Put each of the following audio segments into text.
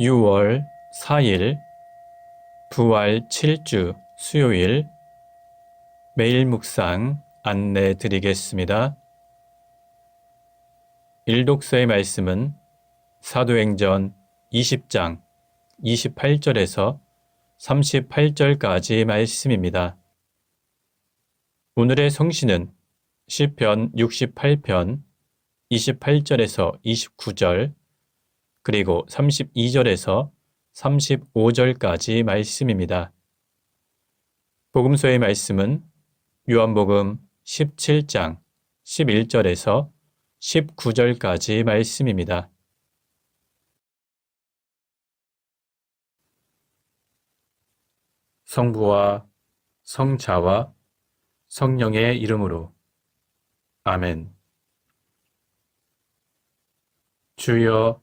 6월 4일 부활 7주 수요일 매일 묵상 안내 드리겠습니다. 일독서의 말씀은 사도행전 20장 28절에서 38절까지 말씀입니다. 오늘의 성신은 시편 68편 28절에서 29절 그리고 32절에서 35절까지 말씀입니다. 복음서의 말씀은 요한복음 17장 11절에서 19절까지 말씀입니다. 성부와 성자와 성령의 이름으로 아멘. 주여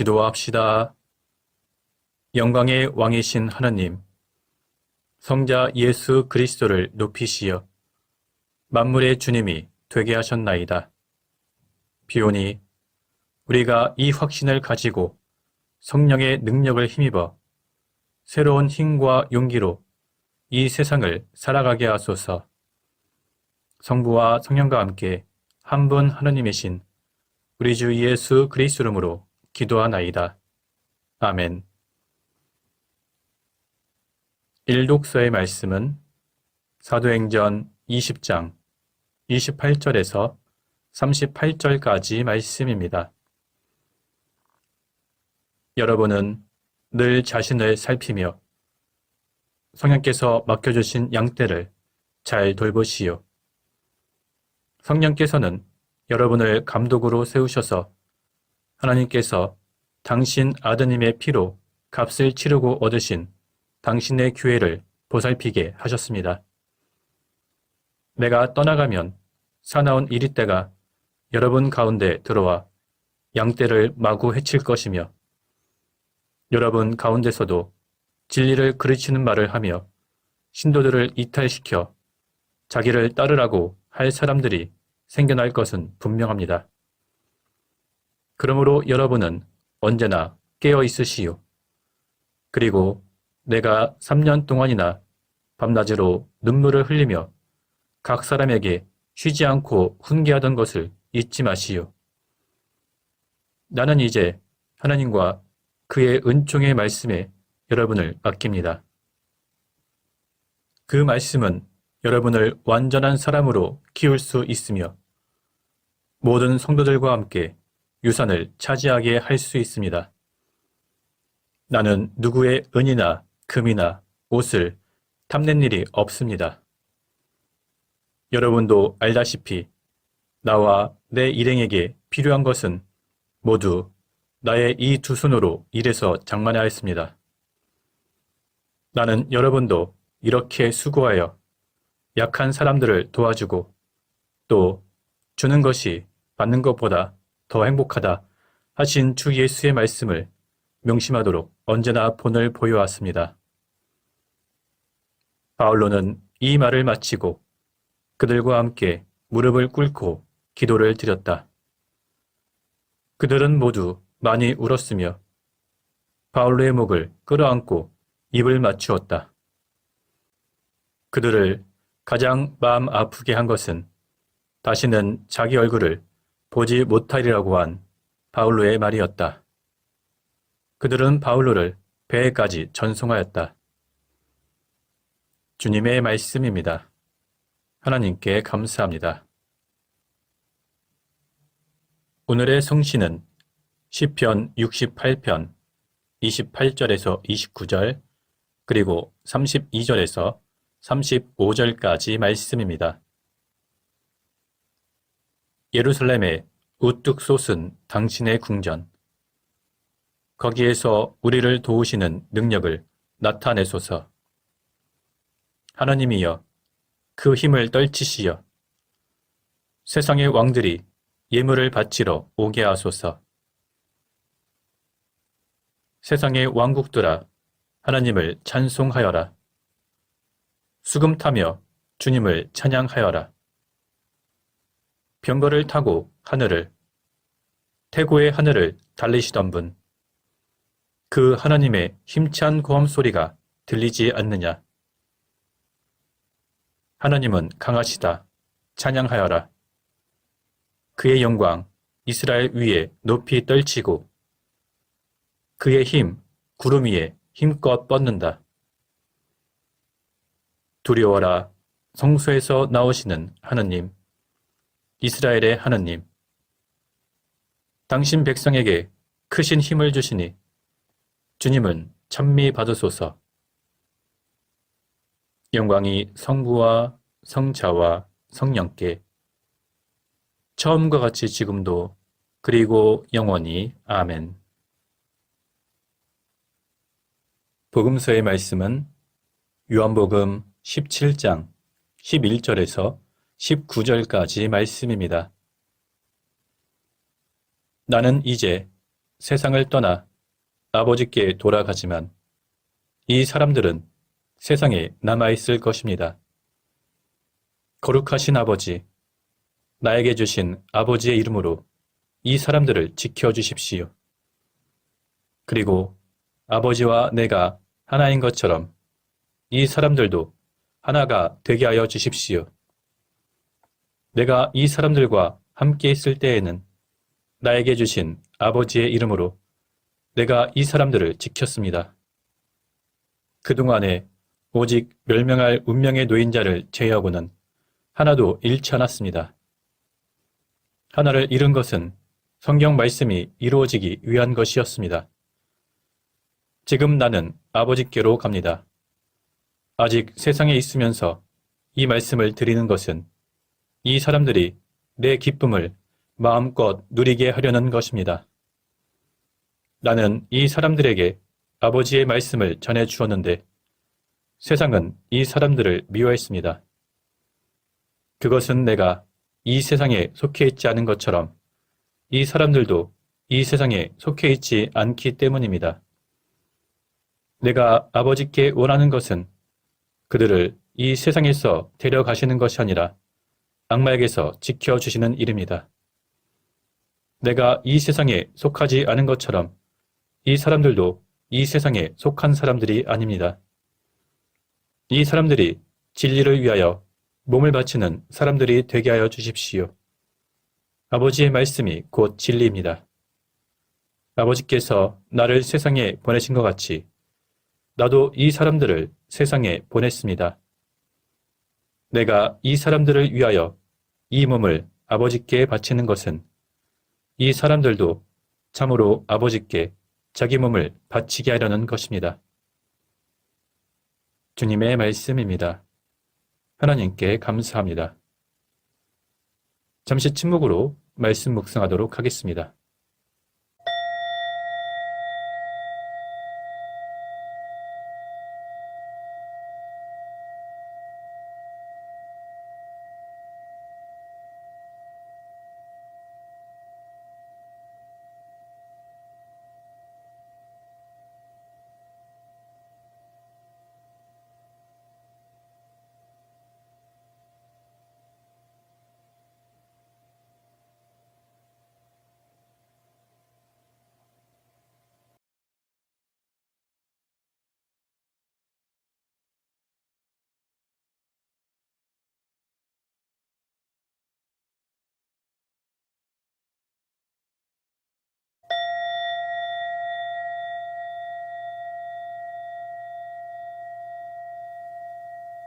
기도합시다. 영광의 왕이신 하나님, 성자 예수 그리스도를 높이시어 만물의 주님이 되게 하셨나이다. 비오니 우리가 이 확신을 가지고 성령의 능력을 힘입어 새로운 힘과 용기로 이 세상을 살아가게 하소서. 성부와 성령과 함께 한 분 하느님이신 우리 주 예수 그리스도 이름으로 기도하나이다. 아멘. 일독서의 말씀은 사도행전 20장 28절에서 38절까지 말씀입니다. 여러분은 늘 자신을 살피며 성령께서 맡겨주신 양떼를 잘 돌보시오. 성령께서는 여러분을 감독으로 세우셔서 하나님께서 당신 아드님의 피로 값을 치르고 얻으신 당신의 교회를 보살피게 하셨습니다. 내가 떠나가면 사나운 이리때가 여러분 가운데 들어와 양떼를 마구 해칠 것이며 여러분 가운데서도 진리를 그르치는 말을 하며 신도들을 이탈시켜 자기를 따르라고 할 사람들이 생겨날 것은 분명합니다. 그러므로 여러분은 언제나 깨어 있으시오. 그리고 내가 3년 동안이나 밤낮으로 눈물을 흘리며 각 사람에게 쉬지 않고 훈계하던 것을 잊지 마시오. 나는 이제 하나님과 그의 은총의 말씀에 여러분을 맡깁니다. 그 말씀은 여러분을 완전한 사람으로 키울 수 있으며 모든 성도들과 함께 유산을 차지하게 할 수 있습니다. 나는 누구의 은이나 금이나 옷을 탐낸 일이 없습니다. 여러분도 알다시피 나와 내 일행에게 필요한 것은 모두 나의 이 두 손으로 일해서 장만하였습니다. 나는 여러분도 이렇게 수고하여 약한 사람들을 도와주고 또 주는 것이 받는 것보다 더 행복하다 하신 주 예수의 말씀을 명심하도록 언제나 본을 보여왔습니다. 바울로는 이 말을 마치고 그들과 함께 무릎을 꿇고 기도를 드렸다. 그들은 모두 많이 울었으며 바울로의 목을 끌어안고 입을 맞추었다. 그들을 가장 마음 아프게 한 것은 다시는 자기 얼굴을 보지 못하리라고 한 바울로의 말이었다. 그들은 바울로를 배에까지 전송하였다. 주님의 말씀입니다. 하나님께 감사합니다. 오늘의 성신은 시편 68편 28절에서 29절 그리고 32절에서 35절까지 말씀입니다. 예루살렘에 우뚝 솟은 당신의 궁전. 거기에서 우리를 도우시는 능력을 나타내소서. 하나님이여, 그 힘을 떨치시어 세상의 왕들이 예물을 바치러 오게 하소서. 세상의 왕국들아, 하나님을 찬송하여라. 수금 타며 주님을 찬양하여라. 병거를 타고 하늘을, 태고의 하늘을 달리시던 분, 그 하나님의 힘찬 고함 소리가 들리지 않느냐? 하나님은 강하시다. 찬양하여라. 그의 영광 이스라엘 위에 높이 떨치고 그의 힘 구름 위에 힘껏 뻗는다. 두려워라 성소에서 나오시는 하느님 이스라엘의 하느님 당신 백성에게 크신 힘을 주시니 주님은 찬미 받으소서 영광이 성부와 성자와 성령께 처음과 같이 지금도 그리고 영원히 아멘. 복음서의 말씀은 요한복음 17장 11절에서 19절까지 말씀입니다. 나는 이제 세상을 떠나 아버지께 돌아가지만 이 사람들은 세상에 남아있을 것입니다. 거룩하신 아버지, 나에게 주신 아버지의 이름으로 이 사람들을 지켜주십시오. 그리고 아버지와 내가 하나인 것처럼 이 사람들도 하나가 되게 하여 주십시오. 내가 이 사람들과 함께 있을 때에는 나에게 주신 아버지의 이름으로 내가 이 사람들을 지켰습니다. 그동안에 오직 멸명할 운명의 노인자를 제외하고는 하나도 잃지 않았습니다. 하나를 잃은 것은 성경 말씀이 이루어지기 위한 것이었습니다. 지금 나는 아버지께로 갑니다. 아직 세상에 있으면서 이 말씀을 드리는 것은 이 사람들이 내 기쁨을 마음껏 누리게 하려는 것입니다. 나는 이 사람들에게 아버지의 말씀을 전해 주었는데 세상은 이 사람들을 미워했습니다. 그것은 내가 이 세상에 속해 있지 않은 것처럼 이 사람들도 이 세상에 속해 있지 않기 때문입니다. 내가 아버지께 원하는 것은 그들을 이 세상에서 데려가시는 것이 아니라 악마에게서 지켜주시는 일입니다. 내가 이 세상에 속하지 않은 것처럼 이 사람들도 이 세상에 속한 사람들이 아닙니다. 이 사람들이 진리를 위하여 몸을 바치는 사람들이 되게 하여 주십시오. 아버지의 말씀이 곧 진리입니다. 아버지께서 나를 세상에 보내신 것 같이 나도 이 사람들을 세상에 보냈습니다. 내가 이 사람들을 위하여 이 몸을 아버지께 바치는 것은 이 사람들도 참으로 아버지께 자기 몸을 바치게 하려는 것입니다. 주님의 말씀입니다. 하나님께 감사합니다. 잠시 침묵으로 말씀 묵상하도록 하겠습니다.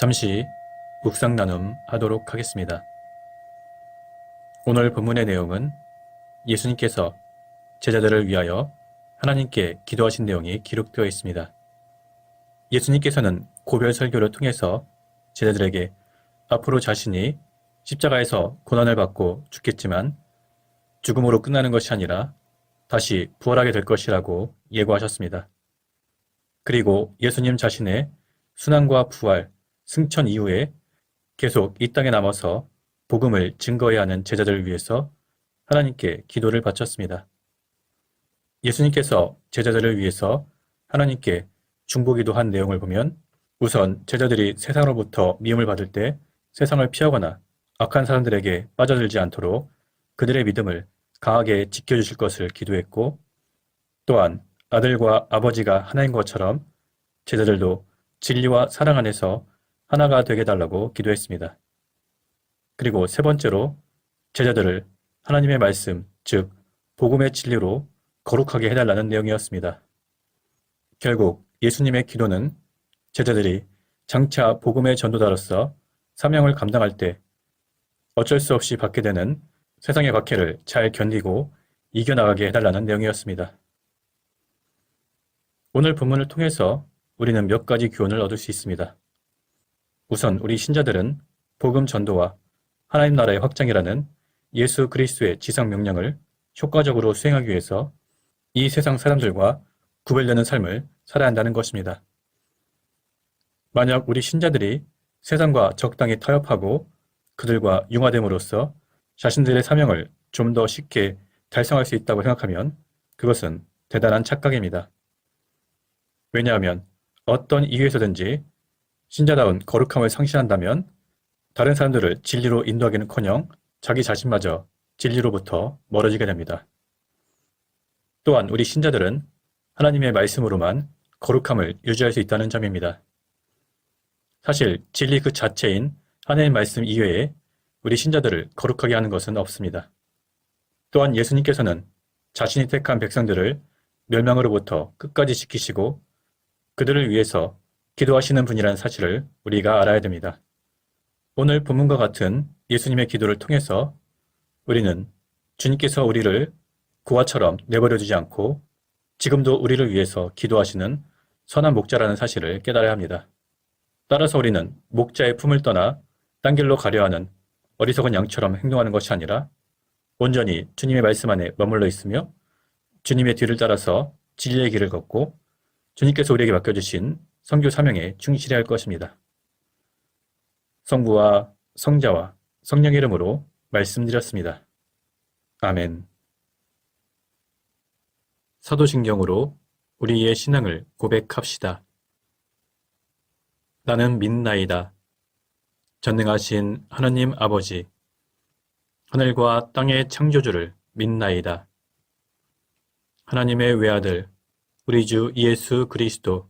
잠시 묵상 나눔 하도록 하겠습니다. 오늘 본문의 내용은 예수님께서 제자들을 위하여 하나님께 기도하신 내용이 기록되어 있습니다. 예수님께서는 고별 설교를 통해서 제자들에게 앞으로 자신이 십자가에서 고난을 받고 죽겠지만 죽음으로 끝나는 것이 아니라 다시 부활하게 될 것이라고 예고하셨습니다. 그리고 예수님 자신의 순환과 부활, 승천 이후에 계속 이 땅에 남아서 복음을 증거해야 하는 제자들을 위해서 하나님께 기도를 바쳤습니다. 예수님께서 제자들을 위해서 하나님께 중보기도 한 내용을 보면 우선 제자들이 세상으로부터 미움을 받을 때 세상을 피하거나 악한 사람들에게 빠져들지 않도록 그들의 믿음을 강하게 지켜주실 것을 기도했고 또한 아들과 아버지가 하나인 것처럼 제자들도 진리와 사랑 안에서 하나가 되게 달라고 기도했습니다. 그리고 세 번째로 제자들을 하나님의 말씀, 즉 복음의 진리로 거룩하게 해달라는 내용이었습니다. 결국 예수님의 기도는 제자들이 장차 복음의 전도자로서 사명을 감당할 때 어쩔 수 없이 받게 되는 세상의 박해를 잘 견디고 이겨나가게 해달라는 내용이었습니다. 오늘 본문을 통해서 우리는 몇 가지 교훈을 얻을 수 있습니다. 우선 우리 신자들은 복음 전도와 하나님 나라의 확장이라는 예수 그리스도의 지상 명령을 효과적으로 수행하기 위해서 이 세상 사람들과 구별되는 삶을 살아야 한다는 것입니다. 만약 우리 신자들이 세상과 적당히 타협하고 그들과 융화됨으로써 자신들의 사명을 좀 더 쉽게 달성할 수 있다고 생각하면 그것은 대단한 착각입니다. 왜냐하면 어떤 이유에서든지 신자다운 거룩함을 상실한다면 다른 사람들을 진리로 인도하기는커녕 자기 자신마저 진리로부터 멀어지게 됩니다. 또한 우리 신자들은 하나님의 말씀으로만 거룩함을 유지할 수 있다는 점입니다. 사실 진리 그 자체인 하나님의 말씀 이외에 우리 신자들을 거룩하게 하는 것은 없습니다. 또한 예수님께서는 자신이 택한 백성들을 멸망으로부터 끝까지 지키시고 그들을 위해서 기도하시는 분이라는 사실을 우리가 알아야 됩니다. 오늘 본문과 같은 예수님의 기도를 통해서 우리는 주님께서 우리를 고아처럼 내버려 두지 않고 지금도 우리를 위해서 기도하시는 선한 목자라는 사실을 깨달아야 합니다. 따라서 우리는 목자의 품을 떠나 딴 길로 가려 하는 어리석은 양처럼 행동하는 것이 아니라 온전히 주님의 말씀 안에 머물러 있으며 주님의 뒤를 따라서 진리의 길을 걷고 주님께서 우리에게 맡겨주신 성교 사명에 충실해야 할 것입니다. 성부와 성자와 성령 이름으로 말씀드렸습니다. 아멘. 사도신경으로 우리의 신앙을 고백합시다. 나는 믿나이다. 전능하신 하나님 아버지, 하늘과 땅의 창조주를 믿나이다. 하나님의 외아들, 우리 주 예수 그리스도,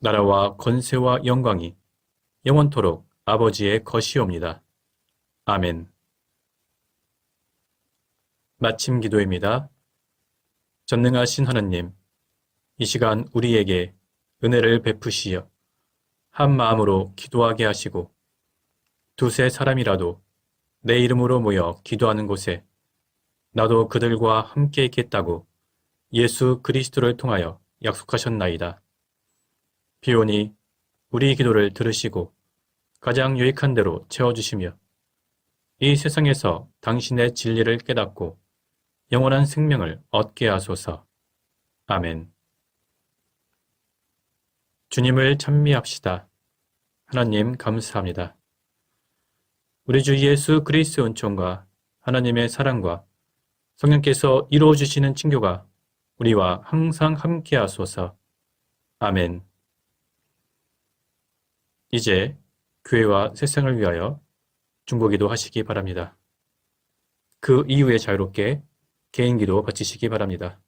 나라와 권세와 영광이 영원토록 아버지의 것이옵니다. 아멘. 마침 기도입니다. 전능하신 하나님, 이 시간 우리에게 은혜를 베푸시어 한 마음으로 기도하게 하시고 두세 사람이라도 내 이름으로 모여 기도하는 곳에 나도 그들과 함께 있겠다고 예수 그리스도를 통하여 약속하셨나이다. 비오니 우리 기도를 들으시고 가장 유익한 대로 채워주시며 이 세상에서 당신의 진리를 깨닫고 영원한 생명을 얻게 하소서. 아멘. 주님을 찬미합시다. 하나님 감사합니다. 우리 주 예수 그리스도 은총과 하나님의 사랑과 성령께서 이루어 주시는 친교가 우리와 항상 함께 하소서. 아멘. 이제 교회와 세상을 위하여 중보기도 하시기 바랍니다. 그 이후에 자유롭게 개인기도 바치시기 바랍니다.